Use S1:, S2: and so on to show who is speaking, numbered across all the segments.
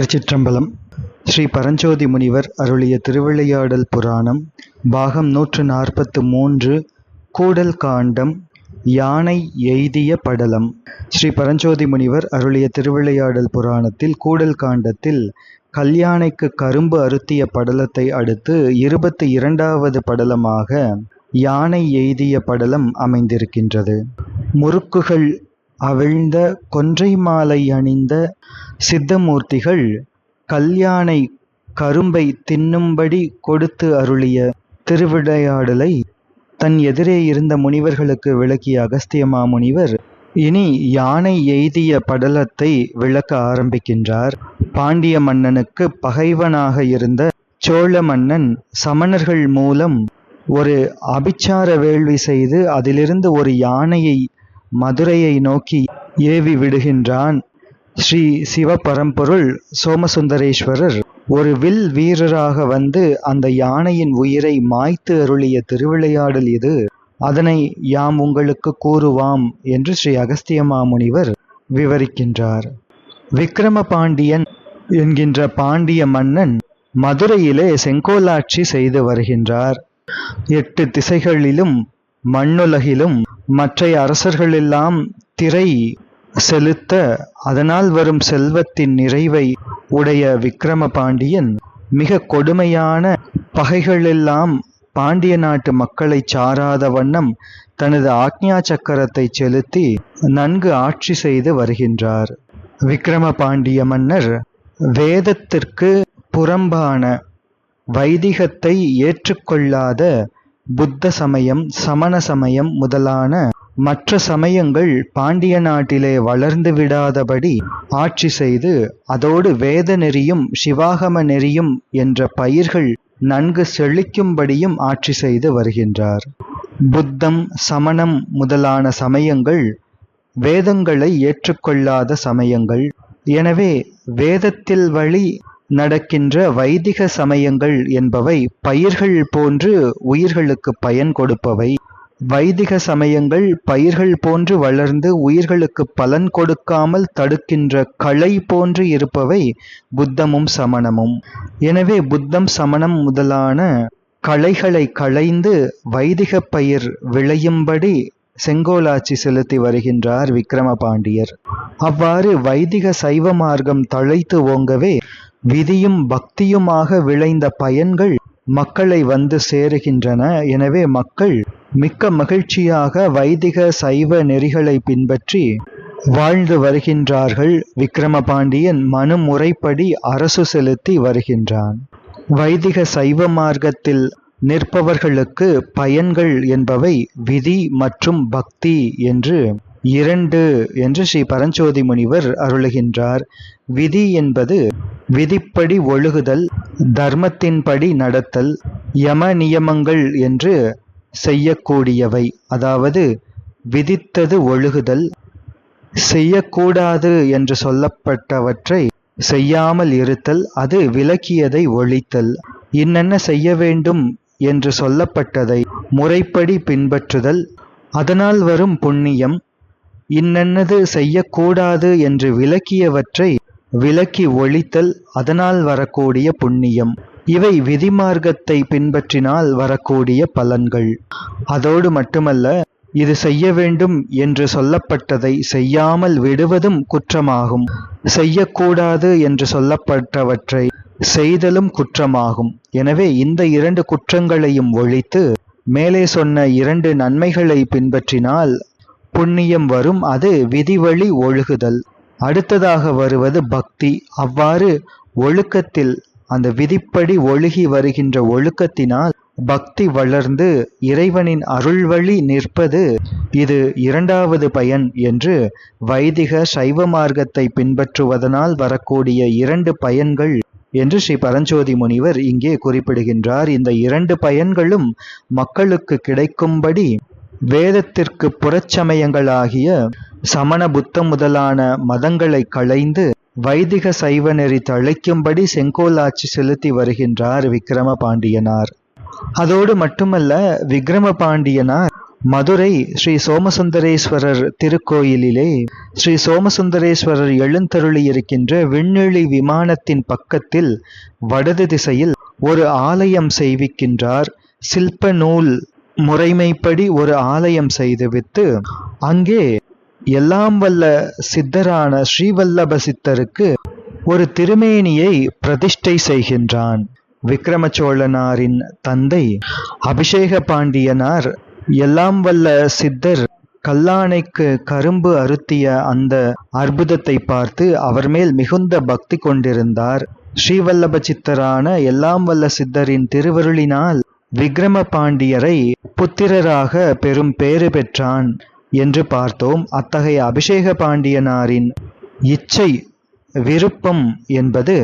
S1: திருச்சிற்றம்பலம். ஸ்ரீ பரஞ்சோதி முனிவர் அருளிய திருவிளையாடல் புராணம் பாகம் நூற்று நாற்பத்து மூன்று கூடல் காண்டம் யானை எய்திய படலம். ஸ்ரீ பரஞ்சோதி முனிவர் அருளிய திருவிளையாடல் புராணத்தில் கூடல் காண்டத்தில் கல்யாணைக்கு கரும்பு அருத்திய படலத்தை அடுத்து இருபத்தி இரண்டாவது படலமாக யானை எய்திய படலம் அமைந்திருக்கின்றது. முறுக்குகள் அவிழ்ந்த கொன்றை மாலை அணிந்த சித்தமூர்த்திகள் கல்யாணை கரும்பை தின்னும்படி கொடுத்து அருளிய திருவிளையாடலை தன் எதிரே இருந்த முனிவர்களுக்கு விளக்கிய அகஸ்திய மாமுனிவர் இனி யானை எய்திய படலத்தை விளக்க ஆரம்பிக்கின்றார். பாண்டிய மன்னனுக்கு பகைவனாக இருந்த சோழ மன்னன் சமணர்கள் மூலம் ஒரு அபிச்சார வேள்வி செய்து அதிலிருந்து ஒரு யானையை மதுரையை நோக்கி ஏவி விடுகின்றான். ஸ்ரீ சிவபரம்பொருள் சோமசுந்தரேஸ்வரர் ஒரு வில் வீரராக வந்து அந்த யானையின் உயிரை மாய்த்து அருளிய திருவிளையாடல் இது. அதனை யாம் உங்களுக்கு கூறுவாம் என்று ஸ்ரீ அகஸ்திய மாமுனிவர் விவரிக்கின்றார். விக்கிரம பாண்டியன் என்கின்ற பாண்டிய மன்னன் மதுரையிலே செங்கோலாட்சி செய்து வருகின்றார். எட்டு திசைகளிலும் மண்ணுலகிலும் மற்றைய அரசர்களெல்லாம் திரை செலுத்த அதனால் வரும் செல்வத்தின் நிறைவை உடைய விக்ரம பாண்டியன் மிக கொடுமையான பகைகளெல்லாம் பாண்டிய நாட்டு மக்களை சாராத வண்ணம் தனது ஆக்ஞா சக்கரத்தை செலுத்தி நன்கு ஆட்சி செய்து வருகின்றார். விக்ரம பாண்டிய மன்னர் வேதத்திற்கு புறம்பான வைதிகத்தை ஏற்றுக்கொள்ளாத புத்த சமயம் சமண சமயம் முதலான மற்ற சமயங்கள் பாண்டிய நாட்டிலே வளர்ந்து விடாதபடி ஆட்சி செய்து அதோடு வேத நெறியும் சிவாகம நெறியும் என்ற பயிர்கள் நன்கு செழிக்கும்படியும் ஆட்சி செய்து வருகின்றார். புத்தம் சமணம் முதலான சமயங்கள் வேதங்களை ஏற்றுக்கொள்ளாத சமயங்கள். எனவே வேதத்தில் வழி நடக்கின்ற வைதிக சமயங்கள் என்பவை பயிர்கள் போன்று உயிர்களுக்கு பயன் கொடுப்பவை. வைதிக சமயங்கள் பயிர்கள் போன்று வளர்ந்து உயிர்களுக்கு பலன் கொடுக்காமல் தடுக்கின்ற களை போன்று இருப்பவை புத்தமும் சமணமும். எனவே புத்தம் சமணம் முதலான களைகளை களைந்து வைதிக பயிர் விளையும்படி செங்கோலாட்சி செலுத்தி வருகின்றார் விக்கிரம பாண்டியர் அவ்வாறு வைதிக சைவ மார்க்கம் தழைத்து ஓங்கவே விதியும் பக்தியுமாக விளைந்த பயன்கள் மக்களை வந்து சேருகின்றன. எனவே மக்கள் மிக்க மகிழ்ச்சியாக வைதிக சைவ நெறிகளை பின்பற்றி வாழ்ந்து வருகின்றார்கள். விக்ரமபாண்டியன் மனு முறைப்படி அரசு செலுத்தி வருகின்றான். வைதிக சைவ மார்க்கத்தில் நிற்பவர்களுக்கு பயன்கள் என்பவை விதி மற்றும் பக்தி என்று இரண்டு என்று ஸ்ரீ பரஞ்சோதி முனிவர் அருளுகின்றார். விதி என்பது விதிப்படி ஒழுகுதல் தர்மத்தின்படி நடத்தல் யம நியமங்கள் என்று செய்யக்கூடியவை. அதாவது விதித்தது ஒழுகுதல் செய்யக்கூடாது என்று சொல்லப்பட்டவற்றை செய்யாமல் இருத்தல் அது விலக்கியதை ஒழித்தல். இன்னென்ன செய்ய வேண்டும் என்று சொல்லப்பட்டதை முறைப்படி பின்பற்றுதல் அதனால் வரும் புண்ணியம். இன்னென்னது செய்யக்கூடாது என்று விலக்கியவற்றை விலக்கி ஒழித்தல் அதனால் வரக்கூடிய புண்ணியம். இவை விதிமார்க்கத்தை பின்பற்றினால் வரக்கூடிய பலன்கள். அதோடு மட்டுமல்ல இது செய்ய வேண்டும் என்று சொல்லப்பட்டதை செய்யாமல் விடுவதும் குற்றமாகும். செய்யக்கூடாது என்று சொல்லப்பட்டவற்றை செய்தலும் குற்றமாகும். எனவே இந்த இரண்டு குற்றங்களையும் ஒழித்து மேலே சொன்ன இரண்டு நன்மைகளை பின்பற்றினால் புண்ணியம் வரும் அது விதிவழி ஒழுகுதல். அடுத்ததாக வருவது பக்தி. அவ்வாறு ஒழுக்கத்தில் அந்த விதிப்படி ஒழுகி வருகின்ற ஒழுக்கத்தினால் பக்தி வளர்ந்து இறைவனின் அருள்வழி நிற்பது. இது இரண்டாவது பயன் என்று வைதிக சைவ மார்க்கத்தை பின்பற்றுவதனால் வரக்கூடிய இரண்டு பயன்கள் என்று ஸ்ரீ பரஞ்சோதி முனிவர் இங்கே குறிப்பிடுகின்றார். இந்த இரண்டு பயன்களும் மக்களுக்கு கிடைக்கும்படி வேதத்திற்கு புறச்சமயங்களாகிய சமண புத்தம் முதலான மதங்களை களைந்து வைதிக சைவ நெறி தழைக்கும்படி செங்கோலாட்சி செலுத்தி வருகின்றார் விக்ரம பாண்டியனார் அதோடு மட்டுமல்ல விக்ரம பாண்டியனார் மதுரை ஸ்ரீ சோமசுந்தரேஸ்வரர் திருக்கோயிலிலே ஸ்ரீ சோமசுந்தரேஸ்வரர் எழுந்தருளி இருக்கின்ற விண்ணெளி விமானத்தின் பக்கத்தில் வடது திசையில் ஒரு ஆலயம் செய்விக்கின்றார். சில்ப நூல் முறைமைப்படி ஒரு ஆலயம் செய்துவித்து அங்கே எல்லாம் வல்ல சித்தரான ஸ்ரீவல்லப சித்தருக்கு ஒரு திருமேனியை பிரதிஷ்டை செய்கின்றான். விக்ரமச்சோழனாரின் தந்தை அபிஷேக பாண்டியனார் எல்லாம் வல்ல சித்தர் கல்லானைக்கு கரும்பு அருத்திய அந்த அற்புதத்தை பார்த்து அவர் மேல் மிகுந்த பக்தி கொண்டிருந்தார். ஸ்ரீவல்லப சித்தரான எல்லாம் வல்ல சித்தரின் திருவருளினால் விக்ரம பாண்டியரை புத்திரராக பெரும் பேறு பெற்றான். என்று பார்த்தோம். அத்தகைய அபிஷேக பாண்டியனாரின் இச்சை விருப்பம் என்பது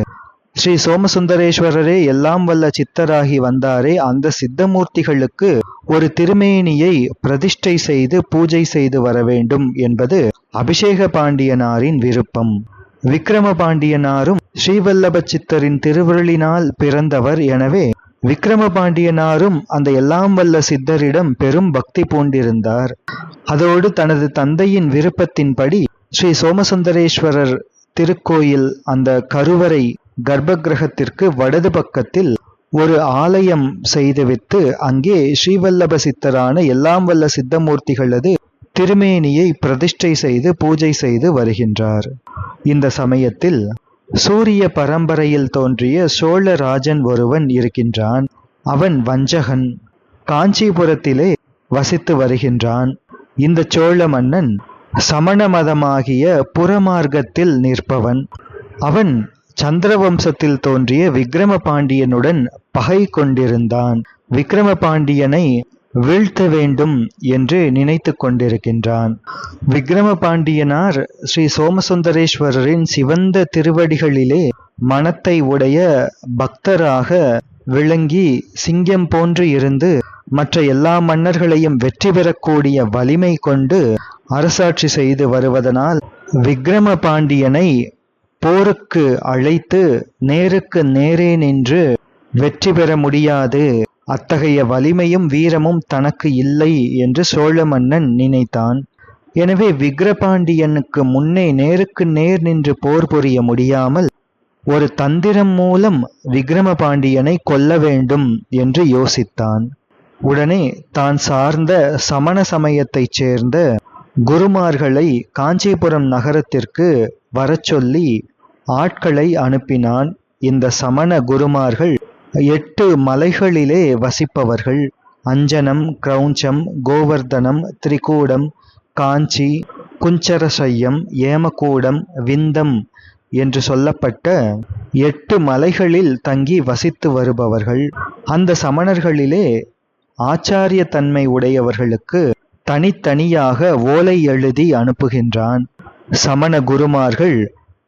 S1: ஸ்ரீ சோமசுந்தரேஸ்வரரே எல்லாம் வல்ல சித்தராகி வந்தாரே. அந்த சித்தமூர்த்திகளுக்கு ஒரு திருமேனியை பிரதிஷ்டை செய்து பூஜை செய்து வர வேண்டும் என்பது அபிஷேக பாண்டியனாரின் விருப்பம். விக்ரம பாண்டியனாரும் ஸ்ரீவல்லப சித்தரின் திருவருளினால் பிறந்தவர். எனவே விக்ரம பாண்டியனாரும் அந்த எல்லாம் வல்ல சித்தரிடம் பெரும் பக்தி பூண்டிருந்தார். அதோடு தனது தந்தையின் விருப்பத்தின்படி ஸ்ரீ சோமசுந்தரேஸ்வரர் திருக்கோயில் அந்த கருவறை கர்ப்பகிரகத்திற்கு வடது பக்கத்தில் ஒரு ஆலயம் செய்துவித்து அங்கே ஸ்ரீவல்லப சித்தரான எல்லாம் வல்ல சித்தமூர்த்திகளது திருமேனியை பிரதிஷ்டை செய்து பூஜை செய்து வருகின்றார். இந்த சமயத்தில் சூரிய பரம்பரையில் தோன்றிய சோழராஜன் ஒருவன் இருக்கின்றான். அவன் வஞ்சகன். காஞ்சிபுரத்திலே வசித்து வருகின்றான். இந்த சோழ மன்னன் சமண மதமாகிய புறமார்க்கத்தில் நிற்பவன். அவன் சந்திரவம்சத்தில் தோன்றிய விக்ரம பாண்டியனுடன் பகை கொண்டிருந்தான். விக்ரம பாண்டியனை வீழ்த்த வேண்டும் என்று நினைத்து கொண்டிருக்கின்றான். விக்ரம பாண்டியனார் ஸ்ரீ சோமசுந்தரேஸ்வரரின் சிவந்த திருவடிகளிலே மனத்தை உடைய பக்தராக விளங்கி சிங்கம் போன்று இருந்து மற்ற எல்லா மன்னர்களையும் வெற்றி பெறக்கூடிய வலிமை கொண்டு அரசாட்சி செய்து வருவதனால் விக்ரம பாண்டியனை போருக்கு அழைத்து நேருக்கு நேரே நின்று வெற்றி பெற முடியாது. அத்தகைய வலிமையும் வீரமும் தனக்கு இல்லை என்று சோழ மன்னன் நினைத்தான். எனவே விக்ரபாண்டியனுக்கு முன்னே நேருக்கு நேர் நின்று போர் புரிய முடியாமல் ஒரு தந்திரம் மூலம் விக்ரமபாண்டியனை கொல்ல வேண்டும் என்று யோசித்தான். உடனே தான் சார்ந்த சமண சமயத்தைச் சேர்ந்த குருமார்களை காஞ்சிபுரம் நகரத்திற்கு வரச் சொல்லி ஆட்களை அனுப்பினான். இந்த சமண குருமார்கள் எட்டு மலைகளிலே வசிப்பவர்கள். அஞ்சனம் கிரௌஞ்சம் கோவர்தனம் திரிகூடம் காஞ்சி குஞ்சரசையம் ஏமகூடம் விந்தம் என்று சொல்லப்பட்ட எட்டு மலைகளில் தங்கி வசித்து வருபவர்கள். அந்த சமணர்களிலே ஆச்சாரிய தன்மை உடையவர்களுக்கு தனித்தனியாக ஓலை எழுதி அனுப்புகின்றான். சமண குருமார்கள்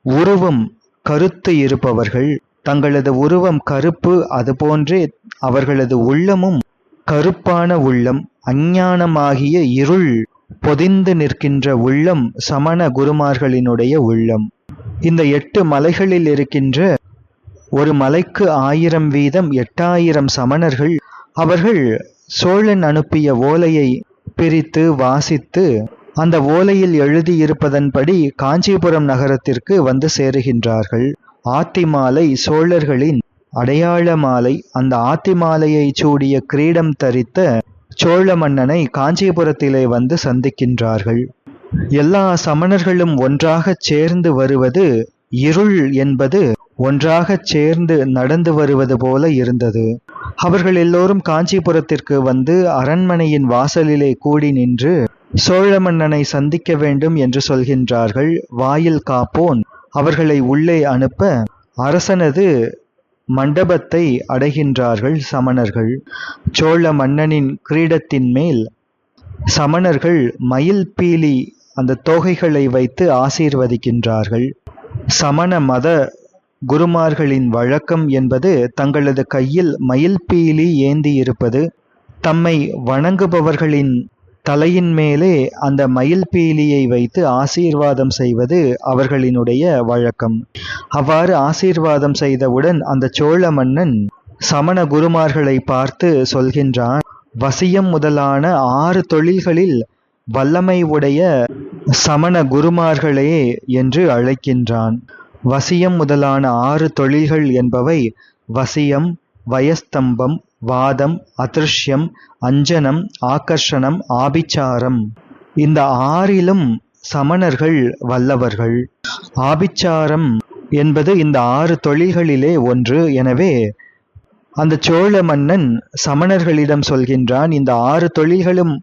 S1: உருவம் கருத்து இருப்பவர்கள். தங்களது உருவம் கருப்பு அதுபோன்றே அவர்களது உள்ளமும் கருப்பான உள்ளம் அஞ்ஞானமாகிய இருள் பொதிந்து நிற்கின்ற உள்ளம் சமண குருமார்களினுடைய உள்ளம். இந்த எட்டு மலைகளில் இருக்கின்ற ஒரு மலைக்கு ஆயிரம் வீதம் எட்டாயிரம் சமணர்கள் அவர்கள் சோழன் அனுப்பிய ஓலையை பிரித்து வாசித்து அந்த ஓலையில் எழுதியிருப்பதன்படி காஞ்சிபுரம் நகரத்திற்கு வந்து சேருகின்றார்கள். ஆத்திமாலை சோழர்களின் அடையாள மாலை அந்த ஆத்திமாலையை சூடிய கிரீடம் தரித்த சோழ மன்னனை காஞ்சிபுரத்திலே வந்து சந்திக்கின்றார்கள். எல்லா சமணர்களும் ஒன்றாகச் சேர்ந்து வருவது இருள் என்பது ஒன்றாகச் சேர்ந்து நடந்து வருவது போல இருந்தது. அவர்கள் எல்லோரும் காஞ்சிபுரத்திற்கு வந்து அரண்மனையின் வாசலிலே கூடி நின்று சோழ மன்னனை சந்திக்க வேண்டும் என்று சொல்கின்றார்கள். வாயில் காப்போன் அவர்களை உள்ளே அனுப்ப அரசனது மண்டபத்தை அடைகின்றார்கள் சமணர்கள். சோழ மன்னனின் கிரீடத்தின் மேல் சமணர்கள் மயில் பீலி அந்த தோகைகளை வைத்து ஆசீர்வதிக்கின்றார்கள். சமண மத குருமார்களின் வழக்கம் என்பது தங்களது கையில் மயில் பீலி ஏந்தி இருப்பது தம்மை வணங்குபவர்களின் தலையின் மேலே அந்த மயில் பீலியை வைத்து ஆசீர்வாதம் செய்வது அவர்களினுடைய வழக்கம். அவ்வாறு ஆசீர்வாதம் செய்தவுடன் அந்த சோழ மன்னன் சமண குருமார்களை பார்த்து சொல்கின்றான் வசியம் முதலான ஆறு தொழில்களில் வல்லமை உடைய சமண குருமார்களே என்று அழைக்கின்றான். வசியம் முதலான ஆறு தொழில்கள் என்பவை வசியம் வயஸ்தம்பம் வாதம் அதிருஷ்யம் அஞ்சனம் ஆகர்ஷணம் ஆபிச்சாரம். இந்த ஆறிலும் சமணர்கள் வல்லவர்கள். ஆபிச்சாரம் என்பது இந்த ஆறு தொழில்களிலே ஒன்று. எனவே அந்த சோழ மன்னன் சமணர்களிடம் சொல்கின்றான் இந்த ஆறு தொழில்களும்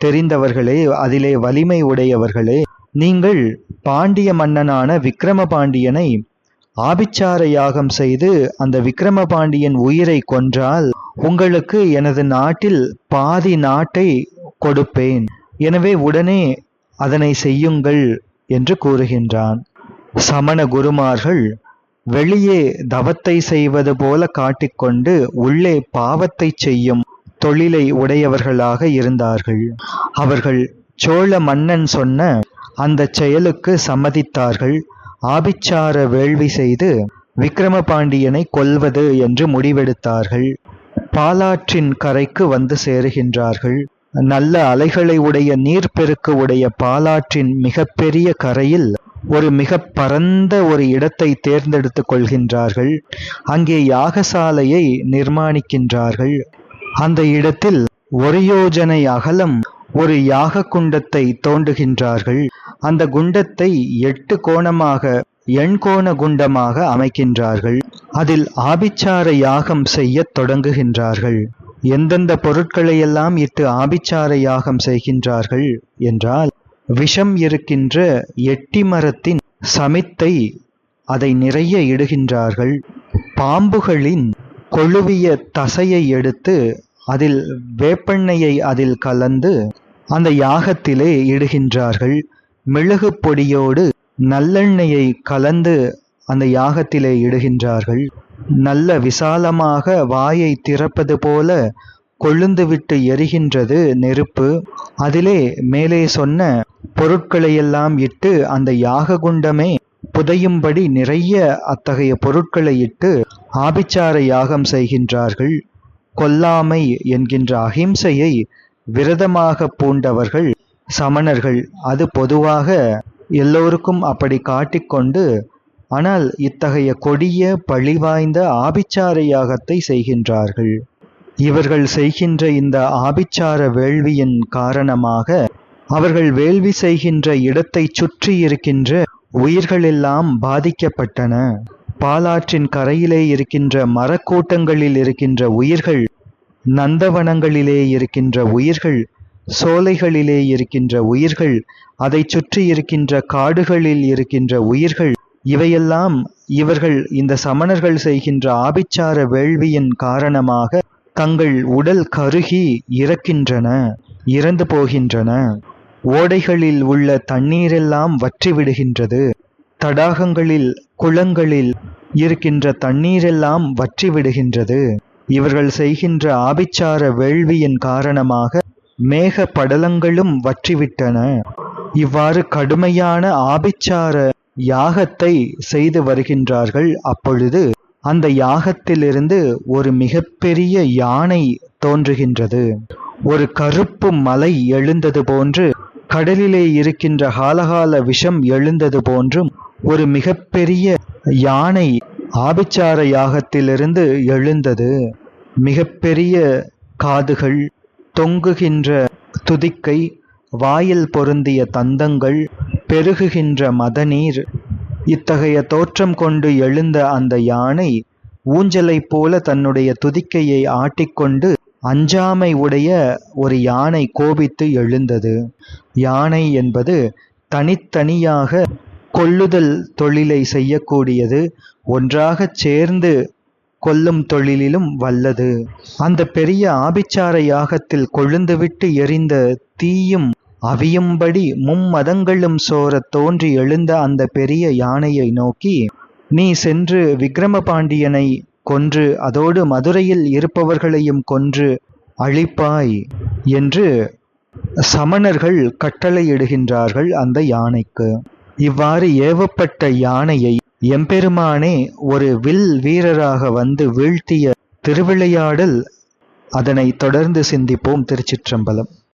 S1: தெரிந்தவர்களே அதிலே வலிமை உடையவர்களே நீங்கள் பாண்டிய மன்னனான விக்கிரம பாண்டியனை ஆபிச்சார யாகம் செய்து அந்த விக்கிரம பாண்டியன் உயிரை கொன்றால் உங்களுக்கு எனது நாட்டில் பாதி நாட்டை கொடுப்பேன். எனவே உடனே அதனை செய்யுங்கள் என்று கூறுகின்றான். சமண குருமார்கள் வெளியே தவத்தை செய்வது போல காட்டிக்கொண்டு உள்ளே பாவத்தை செய்யும் தொழிலை உடையவர்களாக இருந்தார்கள். அவர்கள் சோழ மன்னன் சொன்ன அந்த செயலுக்கு சம்மதித்தார்கள். ஆபிச்சார வேள்வி செய்து விக்கிரம பாண்டியனை கொல்வது என்று முடிவெடுத்தார்கள். பாலாற்றின் கரைக்கு வந்து சேருகின்றார்கள். நல்ல அலைகளை உடைய நீர்ப்பெருக்கு உடைய பாலாற்றின் மிகப்பெரிய கரையில் ஒரு மிக பரந்த ஒரு இடத்தை தேர்ந்தெடுத்துக் கொள்கின்றார்கள். அங்கே யாகசாலையை நிர்மாணிக்கின்றார்கள். அந்த இடத்தில் ஒரு யோஜனை அகலம் ஒரு யாக குண்டத்தை தோண்டுகின்றார்கள். அந்த குண்டத்தை எட்டு கோணமாக எண்கோண குண்டமாக அமைக்கின்றார்கள். அதில் ஆபிச்சார யாகம் செய்யத் தொடங்குகின்றார்கள். எந்தெந்த பொருட்களையெல்லாம் இட்டு ஆபிச்சார யாகம் செய்கின்றார்கள் என்றால் விஷம் இருக்கின்ற எட்டி மரத்தின் சமித்தை அதை நிறைய இடுகின்றார்கள். பாம்புகளின் கொழுவிய தசையை எடுத்து அதில் வேப்பெண்ணெயை அதில் கலந்து அந்த யாகத்திலே இடுகின்றார்கள். மிளகு பொடியோடு நல்லெண்ணெயை கலந்து அந்த யாகத்திலே இடுகின்றார்கள். நல்ல விசாலமாக வாயை திறப்பது போல கொழுந்துவிட்டு எரிகின்றது நெருப்பு. அதிலே மேலே சொன்ன பொருட்களையெல்லாம் இட்டு அந்த யாக குண்டமே புதையும்படி நிறைய அத்தகைய பொருட்களை இட்டு ஆபிச்சார யாகம் செய்கின்றார்கள். கொல்லாமை என்கின்ற அகிம்சையை விரதமாக பூண்டவர்கள் சமணர்கள். அது பொதுவாக எல்லோருக்கும் அப்படி காட்டிக்கொண்டு ஆனால் இத்தகைய கொடிய பழிவாய்ந்த ஆபிச்சார யாகத்தை செய்கின்றார்கள். இவர்கள் செய்கின்ற இந்த ஆபிச்சார வேள்வியின் காரணமாக அவர்கள் வேள்வி செய்கின்ற இடத்தை சுற்றி இருக்கின்ற உயிர்களெல்லாம் பாதிக்கப்பட்டன. பாலாற்றின் கரையிலே இருக்கின்ற மரக்கூட்டங்களில் இருக்கின்ற உயிர்கள் நந்தவனங்களிலே இருக்கின்ற உயிர்கள் சோலைகளிலே இருக்கின்ற உயிர்கள் அதை சுற்றி இருக்கின்ற காடுகளில் இருக்கின்ற உயிர்கள் இவையெல்லாம் இவர்கள் இந்த சமணர்கள் செய்கின்ற ஆபிச்சார வேள்வியின் காரணமாக தங்கள் உடல் கருகி இறக்கின்றன இறந்து போகின்றன. ஓடைகளில் உள்ள தண்ணீரெல்லாம் வற்றிவிடுகின்றது. தடாகங்களில் குளங்களில் இருக்கின்ற தண்ணீரெல்லாம் வற்றிவிடுகின்றது. இவர்கள் செய்கின்ற ஆபிச்சார வேள்வியின் காரணமாக மேக படலங்களும் வற்றிவிட்டன. இவ்வாறு கடுமையான ஆபிச்சார யாகத்தை செய்து வருகின்றார்கள். அப்பொழுது அந்த யாகத்திலிருந்து ஒரு மிகப்பெரிய யானை தோன்றுகின்றது. ஒரு கருப்பு மலை எழுந்தது போன்று கடலிலே இருக்கின்ற காலகால விஷம் எழுந்தது போன்றும் ஒரு மிகப்பெரிய யானை ஆபிச்சார யாகத்திலிருந்து எழுந்தது. மிகப்பெரிய காதுகள் தொங்குகின்ற துதிக்கை வாயில் பொருந்திய தந்தங்கள் பெருகுகின்ற மதநீர் இத்தகைய தோற்றம் கொண்டு எழுந்த அந்த யானை ஊஞ்சலைப் போல தன்னுடைய துதிக்கையை ஆட்டிக்கொண்டு அஞ்சாமை உடைய ஒரு யானை கோபித்து எழுந்தது. யானை என்பது தனித்தனியாக கொள்ளுதல் தொழிலை செய்யக்கூடியது ஒன்றாகச் சேர்ந்து கொல்லும் தொழிலிலும் வல்லது. அந்த பெரிய ஆபிச்சார யாகத்தில் கொழுந்துவிட்டு எரிந்த தீயும் அவியும்படி மும்மதங்களும் சோர தோன்றி எழுந்த அந்த பெரிய யானையை நோக்கி நீ சென்று விக்ரமபாண்டியனை கொன்று அதோடு மதுரையில் இருப்பவர்களையும் கொன்று அழிப்பாய் என்று சமணர்கள் கட்டளையிடுகின்றார்கள் அந்த யானைக்கு. இவ்வாறு ஏவப்பட்ட யானையை எம்பெருமானே ஒரு வில் வீரராக வந்து வீழ்த்திய திருவிளையாடல் அதனை தொடர்ந்து சிந்திப்போம் திருச்சிற்றம்பலம்.